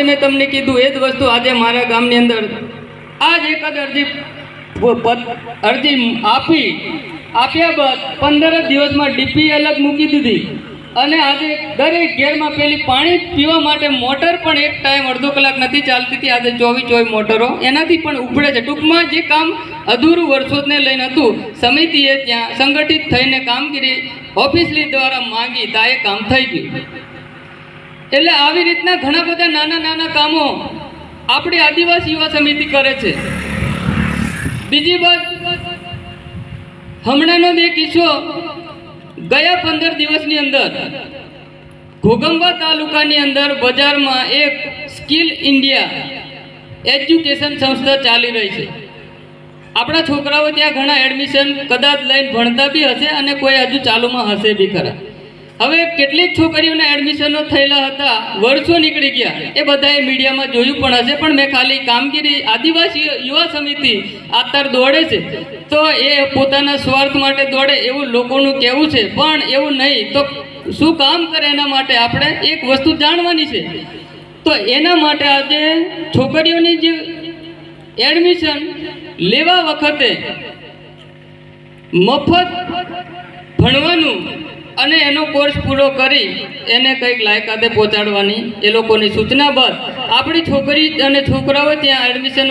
આજે મેં તમને કીધું, એ જ વસ્તુ આજે મારા ગામની અંદર. આજ એક જ અરજી અરજી આપી, આપ્યા બાદ પંદર જ દિવસમાં ડીપી અલગ મૂકી દીધી. અને આજે દરેક ઘેરમાં પેલી પાણી પીવા માટે મોટર પણ એક ટાઈમ અડધો કલાક નથી ચાલતી હતી. આજે ચોવીસ ચોવીસ મોટરો એનાથી પણ ઉપડે છે. ટૂંકમાં જે કામ અધૂરું વર્ષોને લઈને હતું, સમિતિએ ત્યાં સંગઠિત થઈને કામગીરી ઓફિસલી દ્વારા માંગી તા એ કામ થઈ ગયું. એટલે આવી રીતના ઘણા બધા નાના નાના કામો આપણી આદિવાસી યુવા સમિતિ કરે છે. બીજી વાત હમણાંનો એક કિસ્સો ગયા પંદર દિવસની અંદર ઘોગંબા તાલુકાની અંદર બજારમાં એક સ્કિલ ઇન્ડિયા એજ્યુકેશન સંસ્થા ચાલી રહી છે. આપણા છોકરાઓ ત્યાં ઘણા એડમિશન કદાચ લઈને ભણતા બી હશે અને કોઈ હજુ ચાલુમાં હશે બી ખરા. હવે કેટલીક છોકરીઓના એડમિશનો થયેલા હતા, વર્ષો નીકળી ગયા. એ બધાએ મીડિયામાં જોયું પણ હશે, પણ મેં ખાલી કામગીરી આદિવાસી યુવા સમિતિ આતાર દોડે છે. તો એ પોતાના સ્વાર્થ માટે દોડે એવું લોકોનું કહેવું છે, પણ એવું નહીં. તો શું કામ કરે એના માટે આપણે? એક વસ્તુ જાણવાની છે. તો એના માટે આજે છોકરીઓની જે એડમિશન લેવા વખતે મફત ભણવાનું અને એનો કોર્સ પૂરો કરી એને કંઈક લાયકાતે પહોંચાડવાની એ લોકોની સૂચના બાદ આપણી છોકરી અને છોકરાઓ ત્યાં એડમિશન